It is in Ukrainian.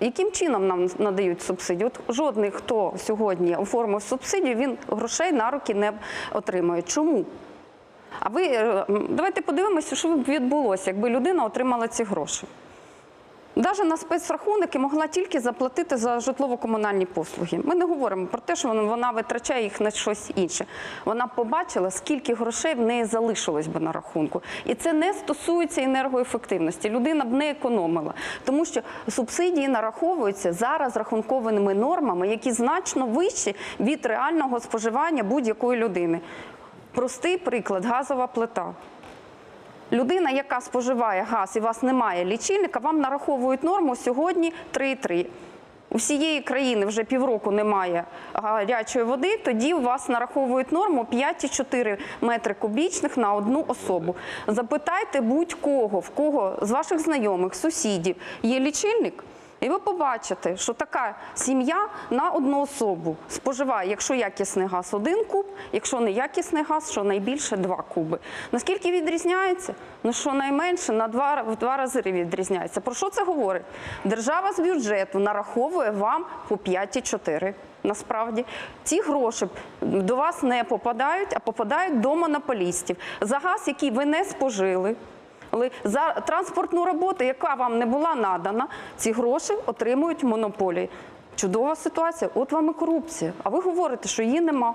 Яким чином нам надають субсидію? От жодний, хто сьогодні оформив субсидію, він грошей на руки не отримує. Чому? А ви е, давайте подивимося, що б відбулося, якби людина отримала ці гроші. Навіть на спецрахунки могла тільки заплатити за житлово-комунальні послуги. Ми не говоримо про те, що вона- витрачає їх на щось інше. Вона побачила, скільки грошей в неї залишилось би на рахунку. І це не стосується енергоефективності. Людина б не економила, тому що субсидії нараховуються зараз рахунковими нормами, які значно вищі від реального споживання будь-якої людини. Простий приклад газова плита. Людина, яка споживає газ і у вас немає лічильника, вам нараховують норму сьогодні 3,3. У всієї країни вже півроку немає гарячої води, тоді у вас нараховують норму 5,4 метри кубічних на одну особу. Запитайте будь-кого, в кого з ваших знайомих, сусідів є лічильник, і ви побачите, що така сім'я на одну особу споживає, якщо якісний газ, один куб, якщо не якісний газ, що найбільше два куби. Наскільки відрізняється? Ну що найменше на два в два рази відрізняється. Про що це говорить? Держава з бюджету нараховує вам по 5,4. Насправді ці гроші до вас не попадають, а попадають до монополістів за газ, який ви не спожили. Але за транспортну роботу, яка вам не була надана, ці гроші отримують монополії. Чудова ситуація. От вам і корупція. А ви говорите, що її нема.